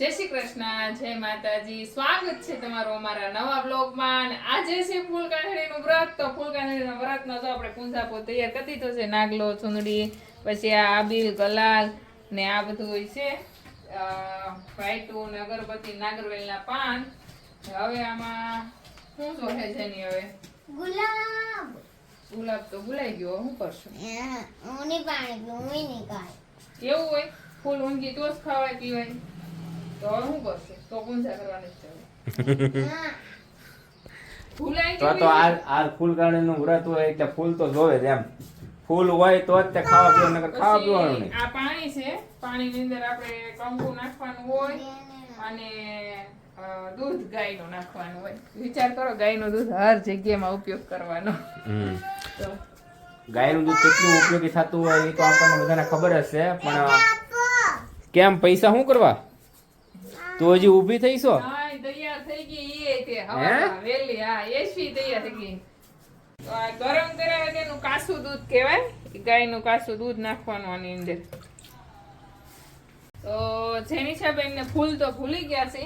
જય શ્રી કૃષ્ણ જય માતાજી. સ્વાગત છે તમારું અમારા નવા બ્લોગમાં. આજે છે ફૂલ કાંઠળીનું વ્રત. તો ફૂલ કાંઠળીના વ્રતનો તો આપણે પૂંજાપો તૈયાર કરી દીધો છે નાગલો ચુંદડી પછી આ આબિલ ગલાલ ને આ બધું હોય છે વાયટું ને અગરબત્તી નાગરવેલના પાન. હવે આમાં શું જોહે છે ની હવે? ગુલાબ. ગુલાબ તો ભૂલાઈ ગયો શું કરશું? હું નહીં પાણી પીવું હું નહીં ખાય. એવું હોય? ફૂલ ઊંઘી તો જ ખાવાય પીવાય. તો શું કરશે તો પૂંજા કરવાની છે ભૂલાઈ તો તો આ આ ફૂલનું વ્રત હોય એટલે ફૂલ તો જોવે જ એમ ફૂલ હોય તો જ તે ખાવા પીવાનું નકર ખાવા પીવાનું નહીં આ પાણી છે પાણીની અંદર આપણે કંકુ નાખવાનું હોય અને દૂધ ગાયનું નાખવાનું હોય વિચાર કરો ગાયનું દૂધ હર જગ્યામાં ઉપયોગ કરવાનો હમ. તો ગાયનું દૂધ કેટલું ઉપયોગી થતું હોય એ તો આપણને બધાને ખબર જ છે પણ કેમ પૈસા શું કરવા તું હજી ઊભી તૈયાર થઈ ગઈ એ તે. હવામાં વેલી હા એસી તૈયાર થઈ ગઈ. તો આ ગરમ કરાવે તેનું કાસું દૂધ કહેવાય. ગાયનું કાસું દૂધ નાખવાનું આની અંદર. તો જેનિશાબેન ને ફૂલ તો ભૂલી ગયા છે.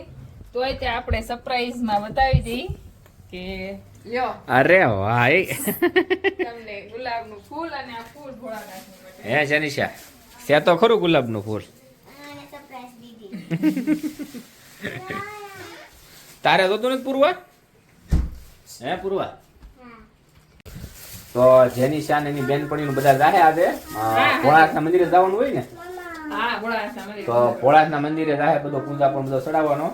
તોય તે આપણે સરપ્રાઈઝમાં બતાવી દઈ કે લ્યો. અરે ભાઈ. તમને ગુલાબનું ફૂલ અને આ ફૂલ માટે હે શનિશા છે તો ખરું ગુલાબનું ફૂલ? મને સરપ્રાઈઝ દીધી તારે જોતું નથી પૂરવા? હે પૂરવા? તો જેની શાન એની બેનપણીનું બધા જાહે આજે. ભોળાનાથના મંદિરે જવાનું હોય ને? હા ભોળાનાથના મંદિરે. તો ભોળાનાથના મંદિરે જાહે બધો પૂજા પણ બધો ચડાવવાનો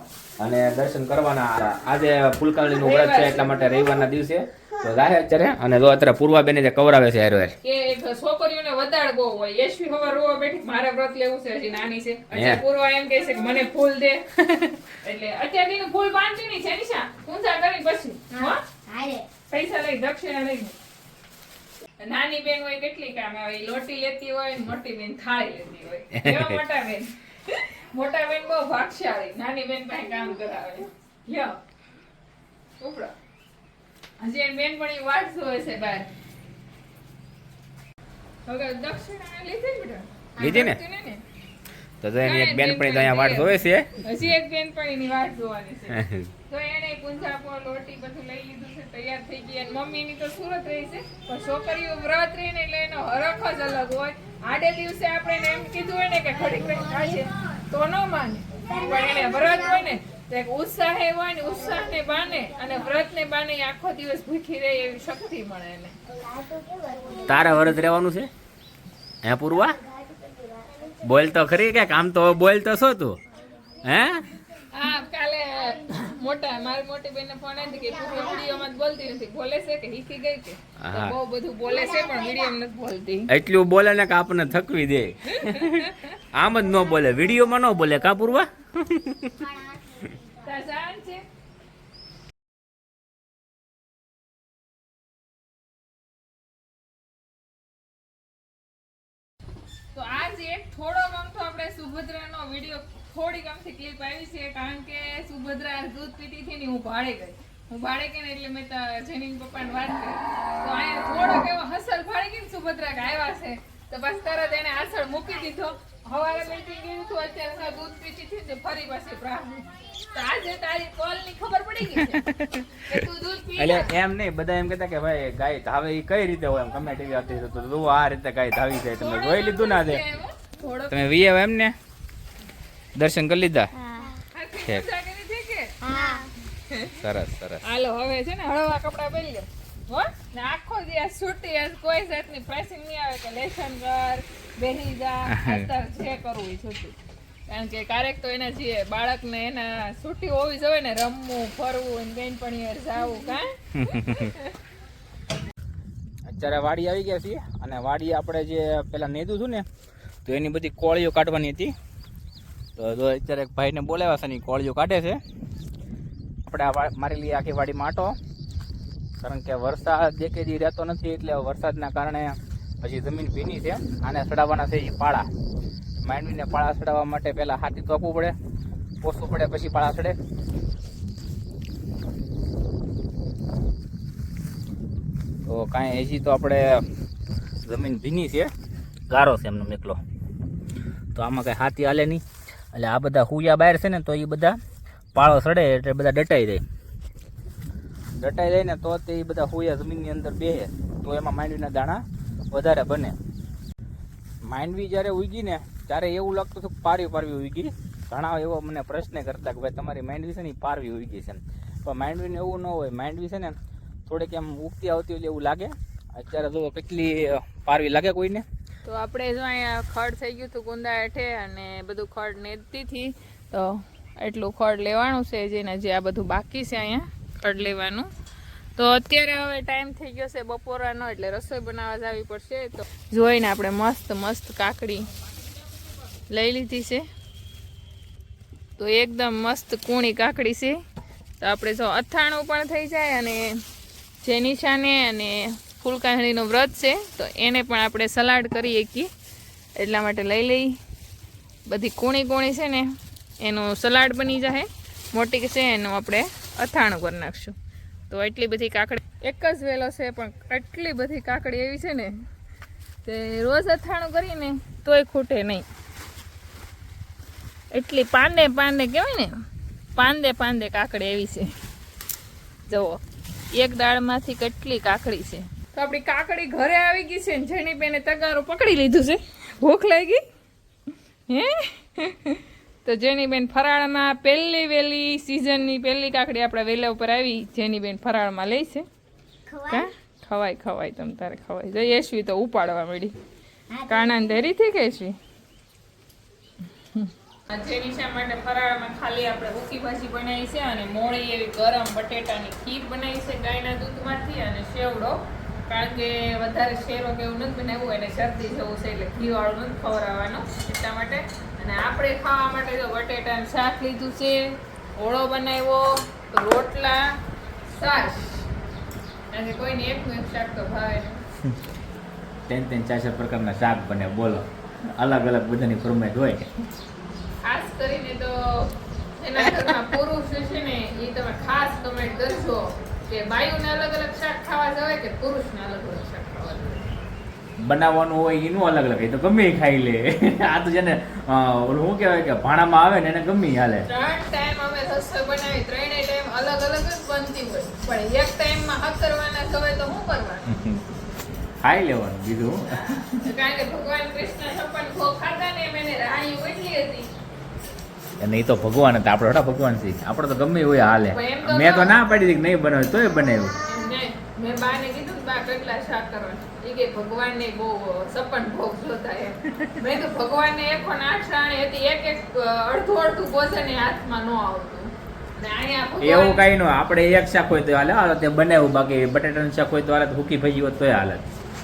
અને દર્શન કરવાના. આજે ફૂલકાળીનું વ્રત છે એટલા માટે રવિવારના દિવસે. તો જાહે અત્યારે અને જો અત્યારે પૂર્વાબેને જે કવરાવે છે હેરો હેર કે છોકરીઓને વધારે બહુ હોય. યશવી હવે રોવા બેઠી મારે વ્રત લેવું છે હજી નાની છે. અત્યારે પૂર્વા એમ કહે છે કે મને ફૂલ દે. એટલે અત્યારે એનું ફૂલ નહીં છે નિશા. કુંજા કરી પછી. હો. હારે પૈસા લઈ દક્ષિણા લઈ નાની બેન હોય કેટલી કામ આવે? લોટી લેતી હોય મોટી બેન થાળી લેતી હોય. કેવા મોટા બેન? મોટા બેન બહુ ભાગશાળી. નાની બેન પાસે કામ કરાવે. લ્યો. ઉપડો. હજી બેનપણી વાટ જોવે છે બહાર. હવે દક્ષિણા લીધી બેટા? લીધી ને? તો જો એની એક બેનપણી તો અહીંયા વાટ જોવે છે. હજી એક બેનપણીની વાટ જોવાની છે. તો એને પૂંજાપો લોટી બધું લઈ લીધું છે તૈયાર થઈ ગઈ. અને મમ્મીની તો સુરત રહી છે. પણ છોકરીઓ વ્રત રહીને એટલે એનો હરખ જ અલગ હોય. આડે દિવસે આપણે એમ કીધું હોય ને કે ઘડીક રહી ખાશે તો ન માને. પણ એને વ્રત હોય ને તો એ ઉત્સાહે હોય ને ઉત્સાહ ને બાને અને વ્રતને બાને ઈ આખો દિવસ ભૂખી રહે એવી શક્તિ મળે એને. તારે વ્રત રહેવાનું છે? હે પૂર્વા? બોલ તો ખરી કે કામ તો બોલ તો શું તું. હે? હા કાલે મોટા મારી મોટી બેનને ફોન આવી કે પૂર્વ વિડીયોમાં જ બોલતી નથી. બોલે છે કે શીખી ગઈ કે? બહુ બધું બોલે છે પણ વિડીયોમાં નથી બોલતી. એટલું બોલે ને કે આપણને થકવી દે. આમ જ ન બોલે વિડીયોમાં ન બોલે કા પૂર્વા? છે તો આજે થોડો ગમતો આપણે સુભદ્રાનો વીડિયો થોડી ગમથી ક્લિપ આવી છે, કારણ કે સુભદ્રા દૂધ પીતી હતી ને હું ભાડે ગઈ. હું ભાડે ગઈ ને એટલે મેં જેની પપ્પાને વાત કરી. તો અહીંયા થોડોક એવો હસલ ભાડે ગઈ સુભદ્રા કે આવ્યા છે. તો બસ તરત એને આસળ મૂકી દીધો. હવારે મીટિંગ ગયું હતું અત્યારે દૂધ પીતી હતી ને પછી પાછી પ્રાહું આજે તારી કોલની ખબર પડી ગઈ કે તું દૂધ પી એટલે એમ નહીં બધા એમ કહેતા કે ભાઈ ગાય ધાવે એ કઈ રીતે હોય? એમ ગમે તેવી હતી તો જુઓ આ રીતે ગાય ધાવી જાય તમે જોઈ લીધું ના તમે આવ્યા એમ ને દર્શન કરી લીધા? સરસ સરસ. હાલો હવે છે ને હળવા કપડા પહેરી લો. હો ને આખો દિવસ છૂટી કોઈ જાતની પ્રેસિંગ નહીં આવે કે લેસન કર બેસી જા છે જે કરવું એ કારણ કે ક્યારેક તો એના જે બાળકને એના છૂટી હોવી જોઈએ ને રમવું ફરવું ને બેનપણી જાવું કા? અત્યારે વાડી આવી ગયા છીએ અને વાડી આપણે જે પેલા નેદું હતું ને તો એની બધી કોળીઓ કાઢવાની હતી. તો જો અત્યારે એક ભાઈને બોલાવ્યા છે ને કોળીઓ કાઢે છે. આપણે આ મારી લઈએ આખી વાડીમાં આટો. કારણ કે વરસાદ જે કે દી રહેતો નથી એટલે વરસાદના કારણે હજી જમીન ભીની છે, આને સડાવવાના છે એ પાળા. માંડવીને પાળા સડાવવા માટે પહેલાં હાથી તો આપવું પડે પોસવું પડે પછી પાળા સડે. તો કાંઈ હજી તો આપણે જમીન ભીની છે, ગારો છે એમનો મેકલો. તો આમાં કાંઈ હાથી હાલે નહીં. એટલે આ બધા હુયા બહાર છે ને, તો એ બધા પાળો સડે એટલે બધા ડટાઈ જાય ડટાઈ જાય ને તો તે બધા હુયા જમીનની અંદર બે તો એમાં માંડવીના દાણા વધારે બને. માંડવી જ્યારે ઉગી ને, ત્યારે એવું લાગતું હતું પારવી પારવી ઉગી. ઘણા એવો મને પ્રશ્ન કરતા કે ભાઈ, તમારી માંડવી છે ને પારવી ઉગી છે. પણ માંડવીને એવું ન હોય. માંડવી છે ને, થોડીક એમ ઉગતી આવતી હોય એવું લાગે. અત્યારે જો કેટલી પારવી લાગે કોઈને? તો આપણે જો અહીંયા ખડ થઈ ગયું હતું ગુંદા હેઠે અને બધું ખડ નેતી હતી, તો એટલું ખડ લેવાનું છે જેને જે આ બધું બાકી છે અહીંયા, ખડ લેવાનું. તો અત્યારે હવે ટાઈમ થઈ ગયો છે બપોરવાનો એટલે રસોઈ બનાવવા જવી પડશે. તો જોઈને આપણે મસ્ત મસ્ત કાકડી લઈ લીધી છે. તો એકદમ મસ્ત કૂણી કાકડી છે. તો આપણે જો અથાણું પણ થઈ જાય અને જે નિશાને અને ફૂલકાંગડીનું વ્રત છે, તો એને પણ આપણે સલાડ કરી શકીએ. એટલા માટે લઈ લઈ. બધી કૂણી કૂણી છે ને, એનું સલાડ બની જાય મોટી છે, એનું આપણે અથાણું કરી નાખશું. તો એટલી બધી કાકડી એક જ વેલો છે, પણ એટલી બધી કાકડી એવી છે ને તે રોજ અથાણું કરીને તોય ખૂટે નહીં. એટલી પાંદે પાંદે કહેવાય ને, પાંદે પાંદે કાકડી એવી છે. જુઓ, એક દાળમાંથી કેટલી કાકડી છે. તો આપણી કાકડી ઘરે આવી ગઈ છે ને, જેની બેને તગારો પકડી લીધું છે. ભૂખ લાગી? હે? તો જેની બેન ફરાળમાં પહેલી વહેલી સિઝનની પહેલી કાકડી આપણા વેલા ઉપર આવી જેનીબેન ફરાળમાં લે છે. કા? ખવાય ખવાય તમ તારે ખવાય. જઈ યશવી તો ઉપાડવા મળી કાણાને ધેરી થી કે યશવી જેનિશા માટે ફરાળમાં ખાલી આપણે ઉકી ભાજી બનાવી છે અને મોળી એવી ગરમ બટેટાની ખીર બનાવી છે ગાયના દૂધમાંથી અને શેવડો. કારણ કે વધારે શેરો કે એવું નથી બનાવ્યું એને શરદી જવું છે એટલે ઘીવાળું નથી ખવડાવવાનું એટલા માટે. અને આપણે ખાવા માટે જો બટેટાનું શાક લીધું છે ઓળો બનાવ્યો રોટલા છાશ. અને કોઈને એકનું એક શાક તો ભાવે. ત્રણ ત્રણ ચાર ચાર પ્રકારના શાક બને બોલો. અલગ અલગ બધાની ફરમાઈશ હોય ખાસ કરીને તો એના ઘરમાં પુરુષ છે ને એ તમે ખાસ કમેન્ટ કરશો કે બાયુને અલગ અલગ શાક ખાવા જવાય કે પુરુષને અલગ અલગ શાક ખાવા જવાય? બનાવવાનું હોય એનું અલગ અલગ એ તો ગમે ખાઈ લે. આ તો જેને અ, ઓલું શું કહેવાય કે ભાણામાં આવે ને એને ગમે હાલે. ત્રણ ટાઈમ અમે રસોઈ બનાવી ત્રણેય ટાઈમ અલગ અલગ જ બનતી હોય. પણ એક ટાઈમમાં કરવાના ખવાય તો શું કરવાનું? ખાઈ લેવાનું બીજું. કારણ કે ભગવાન કૃષ્ણ છપ્પન ભોગ ખાતા ને એમ એને રાહી એટલી હતી. અને એ તો ભગવાન હતા આપણે થોડા ભગવાન છે આપણે તો ગમે હોય હાલે. મેં તો ના પાડી દીધી નહીં બનાવ્યું તોય બનાવ્યું. ને મેં બાને કીધું બા કેટલા શાક એ એકો આઠ હતી, એક એક અડધું અડધું ભોજન હાથમાં ન આવતું. એવું કઈ નો આપડે એક શાક હોય તો હાલે હાલે તે બનાવ્યું, બાકી બટાટાનું શાક હોય તો હાલત હુકી ભાજી હોય તોય હાલે.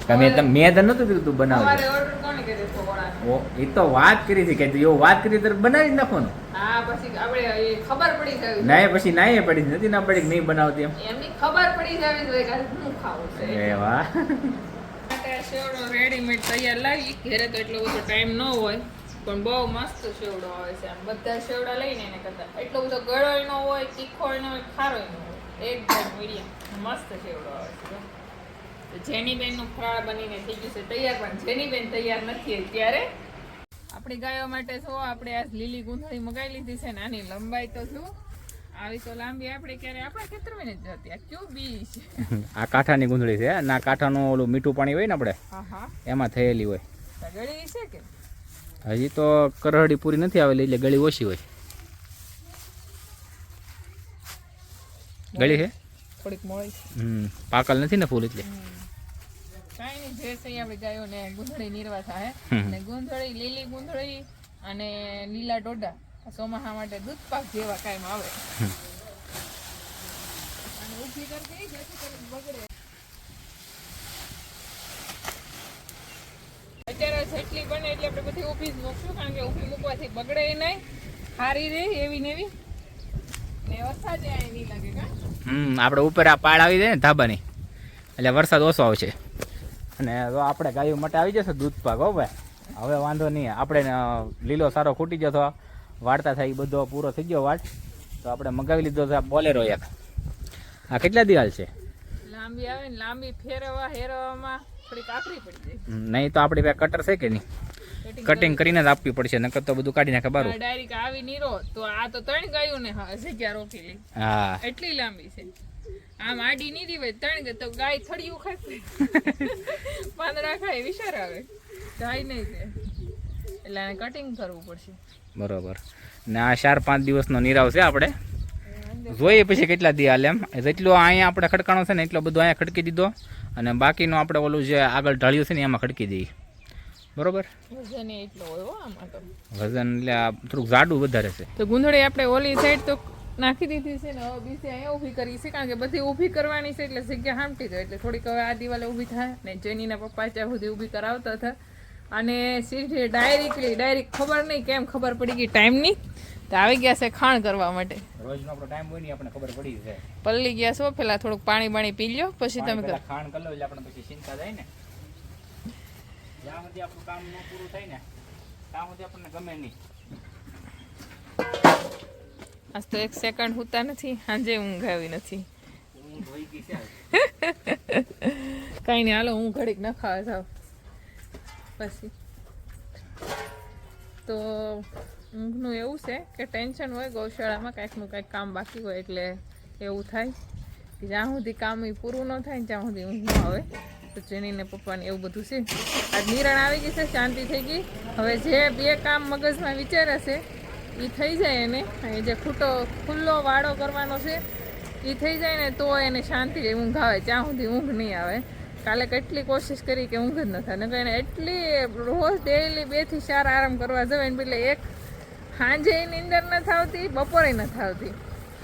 તમે મેં તો નતું કીધું તું બનાવજે. એ તો વાત કરી હતી કે એવું વાત કરી તો બનાવી જ નાખો ને હા પછી ના એ ખબર પડી ના નથી ના પડી કે નહીં બનાવતી એમ. ખબર પડી જવી વાહ. રેડીમેડ તૈયાર લાવી. ઘરે તો એટલો બધો ટાઈમ ન હોય પણ બહુ મસ્ત સેવડો આવે છે આમ. બધા શેવડા લઈને એને કરતા. એટલો બધો ગળોય ન હોય તીખોય ન હોય ખારોય ન હોય. એકદમ મીડિયમ. મસ્ત સેવડો આવે છે. જો. જેની બેનનું ફરાળ બનીને થઈ ગયું છે તૈયાર પણ જેની બેન તૈયાર નથી ત્યારે આપણી ગાયો માટે શું આપણે આ લીલી ગુંથળી મગાવી લીધી છે ને આની લંબાઈ તો શું? આવી તો લાંબી આપણે ક્યારે આપણા ખેતરમાં જ જતી આ ક્યુ બી છે? આ કાંઠાની ગુંદડી છે ના કાંઠાનું ઓલું મીઠું પાણી હોય ને આપણે એમાં થયેલી હોય. ગળી છે કે? હજી તો કરહડી પૂરી નથી આવેલી એટલે ગળી ઓછી હોય. ગળી છે? થોડીક મોળી હમ પાકલ નથી ને ફૂલ એટલે. કાંઈ નહીં જે સહી આપણે ગાયોને ગુંધળી નિર્વા થાય. અને ગુંધળી લીલી ગુંધળી અને લીલા ડોડા. ચોમાસા માટે દૂધ પાક જેવા કાયમ આવે. અને ઊભી કરી જેથી કરીને બગડે. અત્યારે જેટલી બને એટલે આપણે બધી ઊભી જ મૂકશું કારણ કે ઊભી મૂકવાથી બગડે નહીં. હારી રહે એવી ને એવી. ને વરસાદ અહીં નહીં લાગે કા? હમ આપણે ઉપર આ પાડ આવી જાય ને ધાબાની. એટલે વરસાદ ઓછો આવશે. અને તો આપણે ગાયો માટે આવી જશે દૂધ પાક હો ભાઈ. હવે વાંધો નહીં. આપણે લીલો સારો ખૂટી જતો વાળતા થાય એ બધો પૂરો થઈ ગયો વાટ તો આપણે મગાવી લીધો છે બોલેરો એક. આ કેટલા દિવાલ છે? લાંબી આવે ને લાંબી ફેરવવા હેરવામાં થોડીક કાકરી પડી જાય. નહીં તો આપણી પાસે કટર છે કે નહીં? કટિંગ કરીને જ આપવી પડશે નકર તો બધું કાઢી નાખે બારું. ડાયરેક્ટ આવી નીરો તો આ તો ત્રણ ગાયું ને જગ્યા રોકી લી. હા. એટલી લાંબી છે. આમ આડી નહીં દીવે ત્રણ કે તો ગાય થડિયું ખાય પાંદડા ખાય વિચાર આવે. ગાય નહીં છે. એટલે આને કટિંગ કરવું પડશે. બરોબર. ને આ ચાર પાંચ દિવસનો નિરાવ છે આપણે. જોઈએ પછી કેટલા દી હાલે એમ. જેટલો અહીંયા આપણે ખડકાણો છે ને એટલો બધો અહીંયા ખડકી દીધો. અને બાકીનો આપણે ઓલું જે આગળ ઢાળ્યું છે ને એમાં ખડકી દઈએ. બરોબર? વજન એટલો તો. થોડુંક જાડું વધારે છે. તો ગુંદડી આપણે ઓલી સાઈડ તો નાખી દીધી છે ને હવે બીજી અહીંયા ઊભી કરી છે કારણ કે બધી ઊભી કરવાની છે એટલે જગ્યા હામટી જાય એટલે થોડીક હવે આ દિવાલે ઊભી થાય ને જેનીના પપ્પા ત્યાં સુધી ઊભી કરાવતા હતા. અને સીધી ડાયરેક્ટલી ડાયરેક્ટ ખબર નહીં કેમ ખબર પડી ગઈ ટાઈમની તો આવી ગયા છે ખાણ કરવા માટે. રોજનો આપણો ટાઈમ હોય ને આપણે ખબર પડી જાય. પલ્લી ગયા છો પેલા થોડુંક પાણી બાણી પી લ્યો પછી તમે ખાણ કરી લો એટલે આપણે પછી ચિંતા જાય ને. જ્યાં સુધી આપણું કામ ન પૂરું થાય ને ત્યાં સુધી આપણને ગમે નહીં. આજ તો એક સેકન્ડ હોતા નથી સાંજે ઊંઘ આવી નથી. કાંઈ નહીં હાલો, હું ઘડીક ન ખાવા જાઉં. પછી. તો ઊંઘનું એવું છે કે ટેન્શન હોય ગૌશાળામાં કાંઈકનું કાંઈક કામ બાકી હોય એટલે એવું થાય. કે જ્યાં સુધી કામ એ પૂરું ન થાય ને ત્યાં સુધી ઊંઘ ન આવે. તો જેનીને પપ્પાને એવું બધું છે. આજ નિરણ આવી ગઈ છે, શાંતિ થઈ ગઈ. હવે જે બે કામ મગજમાં વિચારે છે એ થઈ જાય એને. જે ખૂટો, ખુલ્લો વાળો કરવાનો છે એ થઈ જાય ને તો એને શાંતિ ઊંઘ આવે. ત્યાં સુધી ઊંઘ નહીં આવે. કાલે કેટલી કોશિશ કરી કે ઊંઘ જ ન થાય. નહીં એને એટલી રોજ ડેઈલી બેથી ચાર આરામ કરવા જવાય એટલે એક સાંજે નીંદર ન થાવતી, બપોરે ન થાવતી.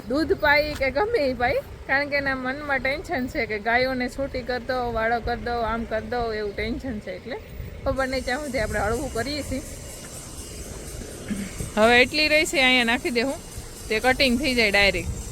દૂધ પાઈ કે ગમે એ પાઈ. કારણ કે એના મનમાં ટેન્શન છે કે ગાયોને છૂટી કરી દો વાળો કરી દો આમ કરી દો એવું ટેન્શન છે એટલે. ખબર નહીં, ત્યાં સુધી આપણે હળવું કરીએ છીએ. હવે એટલી રહી છે અહીંયા નાખી દેવું તે કટિંગ થઈ જાય ડાયરેક્ટ